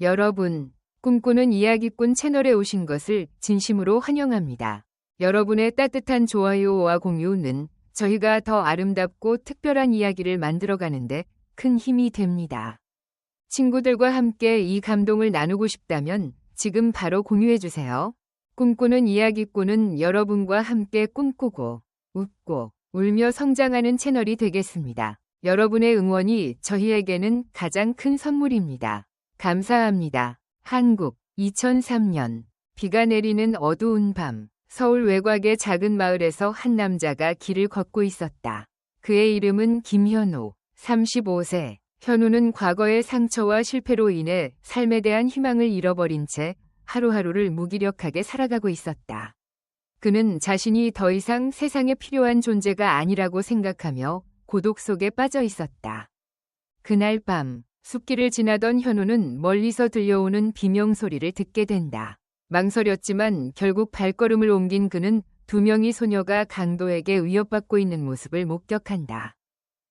여러분, 꿈꾸는 이야기꾼 채널에 오신 것을 진심으로 환영합니다. 여러분의 따뜻한 좋아요와 공유는 저희가 더 아름답고 특별한 이야기를 만들어가는데 큰 힘이 됩니다. 친구들과 함께 이 감동을 나누고 싶다면 지금 바로 공유해주세요. 꿈꾸는 이야기꾼은 여러분과 함께 꿈꾸고 웃고 울며 성장하는 채널이 되겠습니다. 여러분의 응원이 저희에게는 가장 큰 선물입니다. 감사합니다. 한국 2003년 비가 내리는 어두운 밤 서울 외곽의 작은 마을에서 한 남자가 길을 걷고 있었다. 그의 이름은 김현우 35세. 현우는 과거의 상처와 실패로 인해 삶에 대한 희망을 잃어버린 채 하루하루를 무기력하게 살아가고 있었다. 그는 자신이 더 이상 세상에 필요한 존재가 아니라고 생각하며 고독 속에 빠져 있었다. 그날 밤 숲길을 지나던 현우는 멀리서 들려오는 비명 소리를 듣게 된다. 망설였지만 결국 발걸음을 옮긴 그는 두 명의 소녀가 강도에게 위협받고 있는 모습을 목격한다.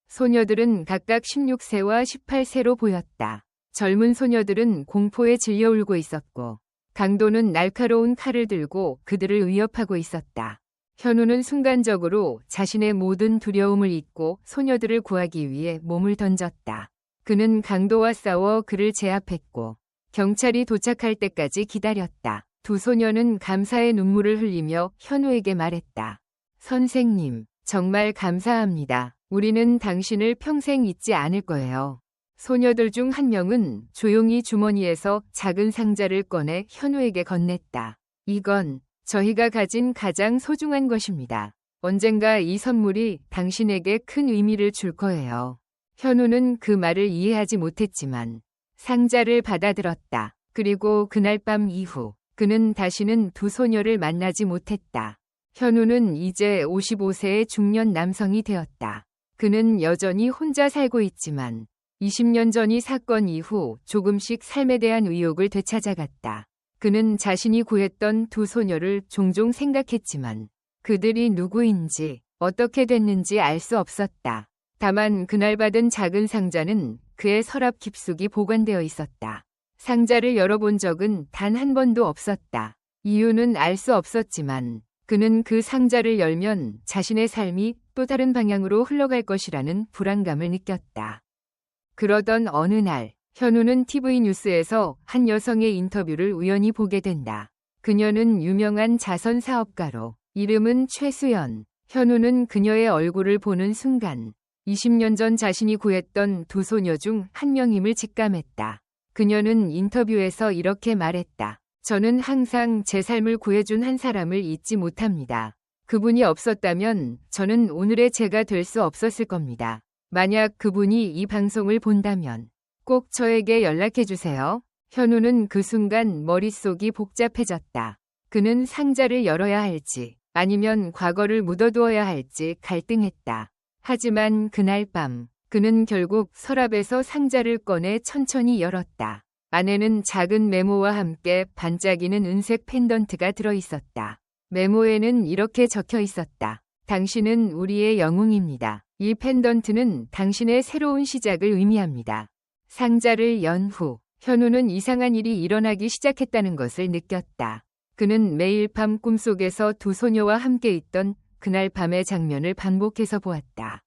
소녀들은 각각 16세와 18세로 보였다. 젊은 소녀들은 공포에 질려 울고 있었고 강도는 날카로운 칼을 들고 그들을 위협하고 있었다. 현우는 순간적으로 자신의 모든 두려움을 잊고 소녀들을 구하기 위해 몸을 던졌다. 그는 강도와 싸워 그를 제압했고 경찰이 도착할 때까지 기다렸다. 두 소녀는 감사의 눈물을 흘리며 현우에게 말했다. 선생님, 정말 감사합니다. 우리는 당신을 평생 잊지 않을 거예요. 소녀들 중 한 명은 조용히 주머니에서 작은 상자를 꺼내 현우에게 건넸다. 이건 저희가 가진 가장 소중한 것입니다. 언젠가 이 선물이 당신에게 큰 의미를 줄 거예요. 현우는 그 말을 이해하지 못했지만 상자를 받아들었다. 그리고 그날 밤 이후 그는 다시는 두 소녀를 만나지 못했다. 현우는 이제 55세의 중년 남성이 되었다. 그는 여전히 혼자 살고 있지만 20년 전이 사건 이후 조금씩 삶에 대한 의욕을 되찾아갔다. 그는 자신이 구했던 두 소녀를 종종 생각했지만 그들이 누구인지 어떻게 됐는지 알 수 없었다. 다만 그날 받은 작은 상자는 그의 서랍 깊숙이 보관되어 있었다. 상자를 열어본 적은 단 한 번도 없었다. 이유는 알 수 없었지만 그는 그 상자를 열면 자신의 삶이 또 다른 방향으로 흘러갈 것이라는 불안감을 느꼈다. 그러던 어느 날 현우는 TV 뉴스에서 한 여성의 인터뷰를 우연히 보게 된다. 그녀는 유명한 자선 사업가로 이름은 최수연. 현우는 그녀의 얼굴을 보는 순간 20년 전 자신이 구했던 두 소녀 중 한 명임을 직감했다. 그녀는 인터뷰에서 이렇게 말했다. 저는 항상 제 삶을 구해준 한 사람을 잊지 못합니다. 그분이 없었다면 저는 오늘의 제가 될 수 없었을 겁니다. 만약 그분이 이 방송을 본다면 꼭 저에게 연락해 주세요. 현우는 그 순간 머릿속이 복잡해졌다. 그는 상자를 열어야 할지 아니면 과거를 묻어두어야 할지 갈등했다. 하지만 그날 밤 그는 결국 서랍에서 상자를 꺼내 천천히 열었다. 안에는 작은 메모와 함께 반짝이는 은색 펜던트가 들어 있었다. 메모에는 이렇게 적혀 있었다. 당신은 우리의 영웅입니다. 이 펜던트는 당신의 새로운 시작을 의미합니다. 상자를 연 후 현우는 이상한 일이 일어나기 시작했다는 것을 느꼈다. 그는 매일 밤 꿈속에서 두 소녀와 함께 있던 그날 밤의 장면을 반복해서 보았다.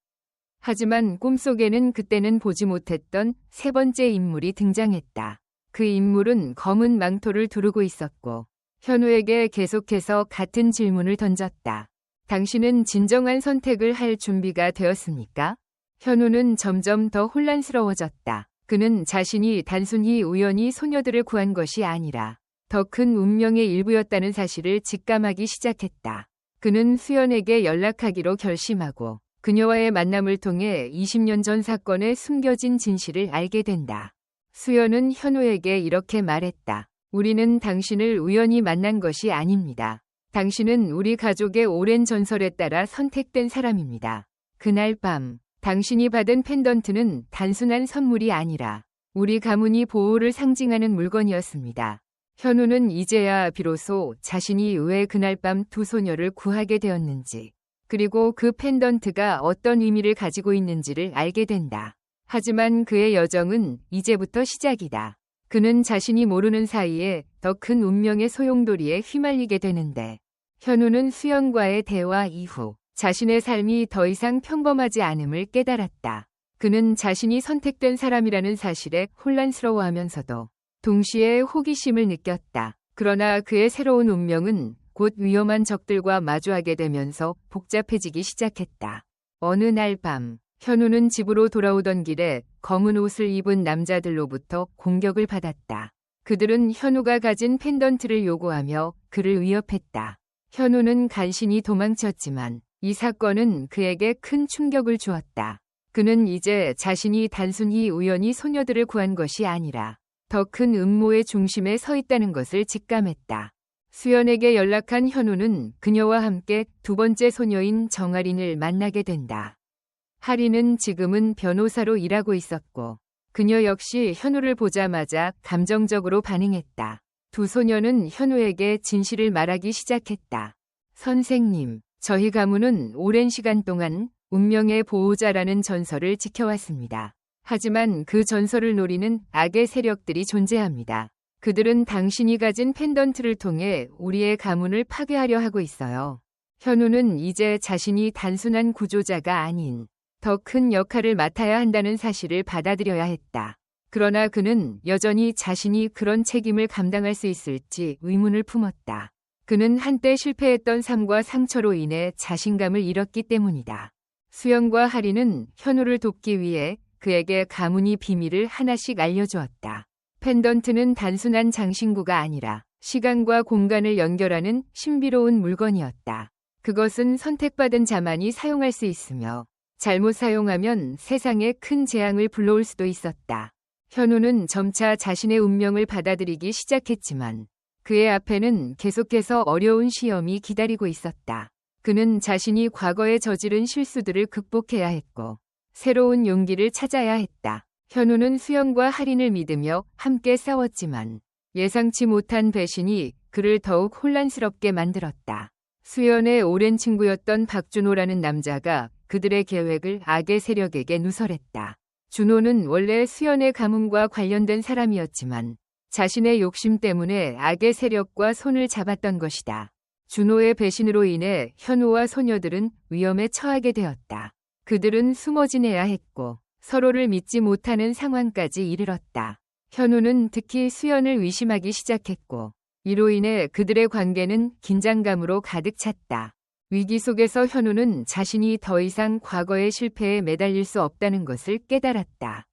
하지만 꿈속에는 그때는 보지 못했던 세 번째 인물이 등장했다. 그 인물은 검은 망토를 두르고 있었고 현우에게 계속해서 같은 질문을 던졌다. 당신은 진정한 선택을 할 준비가 되었습니까? 현우는 점점 더 혼란스러워졌다. 그는 자신이 단순히 우연히 소녀들을 구한 것이 아니라 더 큰 운명의 일부였다는 사실을 직감하기 시작했다. 그는 수연에게 연락하기로 결심하고 그녀와의 만남을 통해 20년 전 사건의 숨겨진 진실을 알게 된다. 수연은 현우에게 이렇게 말했다. 우리는 당신을 우연히 만난 것이 아닙니다. 당신은 우리 가족의 오랜 전설에 따라 선택된 사람입니다. 그날 밤 당신이 받은 펜던트는 단순한 선물이 아니라 우리 가문이 보호를 상징하는 물건이었습니다. 현우는 이제야 비로소 자신이 왜 그날 밤 두 소녀를 구하게 되었는지, 그리고 그 펜던트가 어떤 의미를 가지고 있는지를 알게 된다. 하지만 그의 여정은 이제부터 시작이다. 그는 자신이 모르는 사이에 더 큰 운명의 소용돌이에 휘말리게 되는데 현우는 수연과의 대화 이후 자신의 삶이 더 이상 평범하지 않음을 깨달았다. 그는 자신이 선택된 사람이라는 사실에 혼란스러워하면서도 동시에 호기심을 느꼈다. 그러나 그의 새로운 운명은 곧 위험한 적들과 마주하게 되면서 복잡해지기 시작했다. 어느 날 밤, 현우는 집으로 돌아오던 길에 검은 옷을 입은 남자들로부터 공격을 받았다. 그들은 현우가 가진 펜던트를 요구하며 그를 위협했다. 현우는 간신히 도망쳤지만 이 사건은 그에게 큰 충격을 주었다. 그는 이제 자신이 단순히 우연히 소녀들을 구한 것이 아니라 더 큰 음모의 중심에 서 있다는 것을 직감했다. 수연에게 연락한 현우는 그녀와 함께 두 번째 소녀인 정아린을 만나게 된다. 하린은 지금은 변호사로 일하고 있었고 그녀 역시 현우를 보자마자 감정적으로 반응했다. 두 소녀는 현우에게 진실을 말하기 시작했다. 선생님, 저희 가문은 오랜 시간 동안 운명의 보호자라는 전설을 지켜왔습니다. 하지만 그 전설을 노리는 악의 세력들이 존재합니다. 그들은 당신이 가진 펜던트를 통해 우리의 가문을 파괴하려 하고 있어요. 현우는 이제 자신이 단순한 구조자가 아닌 더 큰 역할을 맡아야 한다는 사실을 받아들여야 했다. 그러나 그는 여전히 자신이 그런 책임을 감당할 수 있을지 의문을 품었다. 그는 한때 실패했던 삶과 상처로 인해 자신감을 잃었기 때문이다. 수영과 하리는 현우를 돕기 위해 그에게 가문이 비밀을 하나씩 알려주었다. 펜던트는 단순한 장신구가 아니라 시간과 공간을 연결하는 신비로운 물건이었다. 그것은 선택받은 자만이 사용할 수 있으며 잘못 사용하면 세상에 큰 재앙을 불러올 수도 있었다. 현우는 점차 자신의 운명을 받아들이기 시작했지만 그의 앞에는 계속해서 어려운 시험이 기다리고 있었다. 그는 자신이 과거에 저지른 실수들을 극복해야 했고 새로운 용기를 찾아야 했다. 현우는 수영과 할인을 믿으며 함께 싸웠지만 예상치 못한 배신이 그를 더욱 혼란스럽게 만들었다. 수연의 오랜 친구였던 박준호라는 남자가 그들의 계획을 악의 세력에게 누설했다. 준호는 원래 수연의 가문과 관련된 사람이었지만 자신의 욕심 때문에 악의 세력과 손을 잡았던 것이다. 준호의 배신으로 인해 현우와 소녀들은 위험에 처하게 되었다. 그들은 숨어 지내야 했고 서로를 믿지 못하는 상황까지 이르렀다. 현우는 특히 수연을 의심하기 시작했고 이로 인해 그들의 관계는 긴장감으로 가득 찼다. 위기 속에서 현우는 자신이 더 이상 과거의 실패에 매달릴 수 없다는 것을 깨달았다.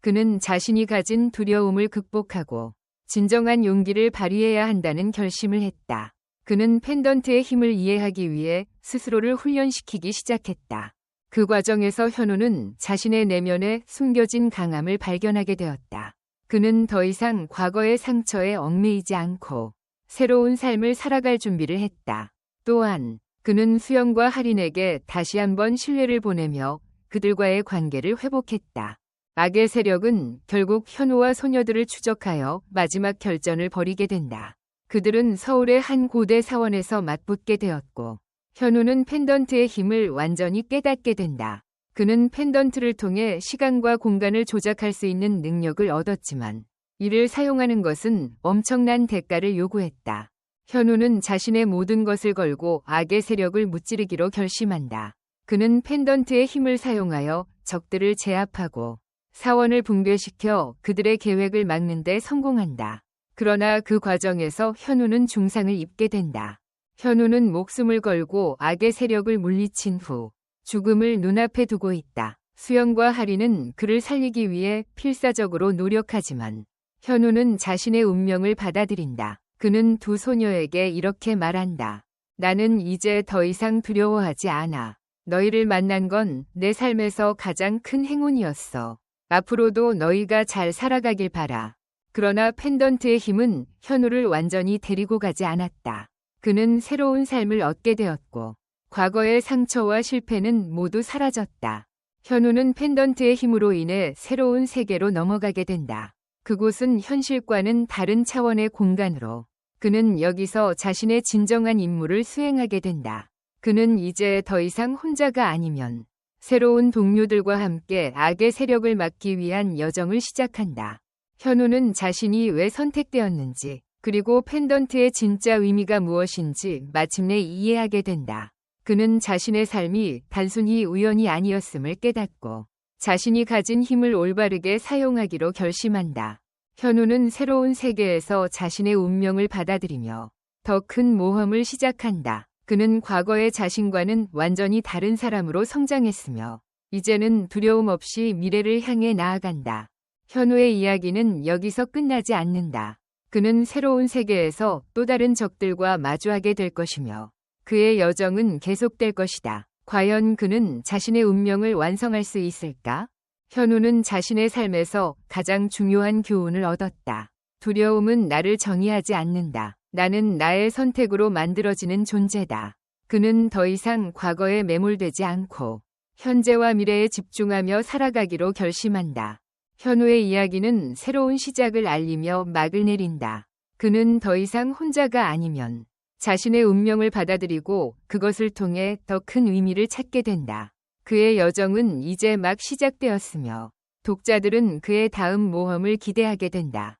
그는 자신이 가진 두려움을 극복하고 진정한 용기를 발휘해야 한다는 결심을 했다. 그는 펜던트의 힘을 이해하기 위해 스스로를 훈련시키기 시작했다. 그 과정에서 현우는 자신의 내면에 숨겨진 강함을 발견하게 되었다. 그는 더 이상 과거의 상처에 얽매이지 않고 새로운 삶을 살아갈 준비를 했다. 또한 그는 수영과 할인에게 다시 한번 신뢰를 보내며 그들과의 관계를 회복했다. 악의 세력은 결국 현우와 소녀들을 추적하여 마지막 결전을 벌이게 된다. 그들은 서울의 한 고대 사원에서 맞붙게 되었고 현우는 펜던트의 힘을 완전히 깨닫게 된다. 그는 펜던트를 통해 시간과 공간을 조작할 수 있는 능력을 얻었지만 이를 사용하는 것은 엄청난 대가를 요구했다. 현우는 자신의 모든 것을 걸고 악의 세력을 무찌르기로 결심한다. 그는 펜던트의 힘을 사용하여 적들을 제압하고 사원을 붕괴시켜 그들의 계획을 막는 데 성공한다. 그러나 그 과정에서 현우는 중상을 입게 된다. 현우는 목숨을 걸고 악의 세력을 물리친 후 죽음을 눈앞에 두고 있다. 수영과 하리는 그를 살리기 위해 필사적으로 노력하지만 현우는 자신의 운명을 받아들인다. 그는 두 소녀에게 이렇게 말한다. 나는 이제 더 이상 두려워하지 않아. 너희를 만난 건 내 삶에서 가장 큰 행운이었어. 앞으로도 너희가 잘 살아가길 바라. 그러나 펜던트의 힘은 현우를 완전히 데리고 가지 않았다. 그는 새로운 삶을 얻게 되었고 과거의 상처와 실패는 모두 사라졌다. 현우는 펜던트의 힘으로 인해 새로운 세계로 넘어가게 된다. 그곳은 현실과는 다른 차원의 공간으로 그는 여기서 자신의 진정한 임무를 수행하게 된다. 그는 이제 더 이상 혼자가 아니면 새로운 동료들과 함께 악의 세력을 막기 위한 여정을 시작한다. 현우는 자신이 왜 선택되었는지, 그리고 펜던트의 진짜 의미가 무엇인지 마침내 이해하게 된다. 그는 자신의 삶이 단순히 우연이 아니었음을 깨닫고 자신이 가진 힘을 올바르게 사용하기로 결심한다. 현우는 새로운 세계에서 자신의 운명을 받아들이며 더 큰 모험을 시작한다. 그는 과거의 자신과는 완전히 다른 사람으로 성장했으며 이제는 두려움 없이 미래를 향해 나아간다. 현우의 이야기는 여기서 끝나지 않는다. 그는 새로운 세계에서 또 다른 적들과 마주하게 될 것이며 그의 여정은 계속될 것이다. 과연 그는 자신의 운명을 완성할 수 있을까? 현우는 자신의 삶에서 가장 중요한 교훈을 얻었다. 두려움은 나를 정의하지 않는다. 나는 나의 선택으로 만들어지는 존재다. 그는 더 이상 과거에 매몰되지 않고 현재와 미래에 집중하며 살아가기로 결심한다. 현우의 이야기는 새로운 시작을 알리며 막을 내린다. 그는 더 이상 혼자가 아니면 자신의 운명을 받아들이고 그것을 통해 더 큰 의미를 찾게 된다. 그의 여정은 이제 막 시작되었으며 독자들은 그의 다음 모험을 기대하게 된다.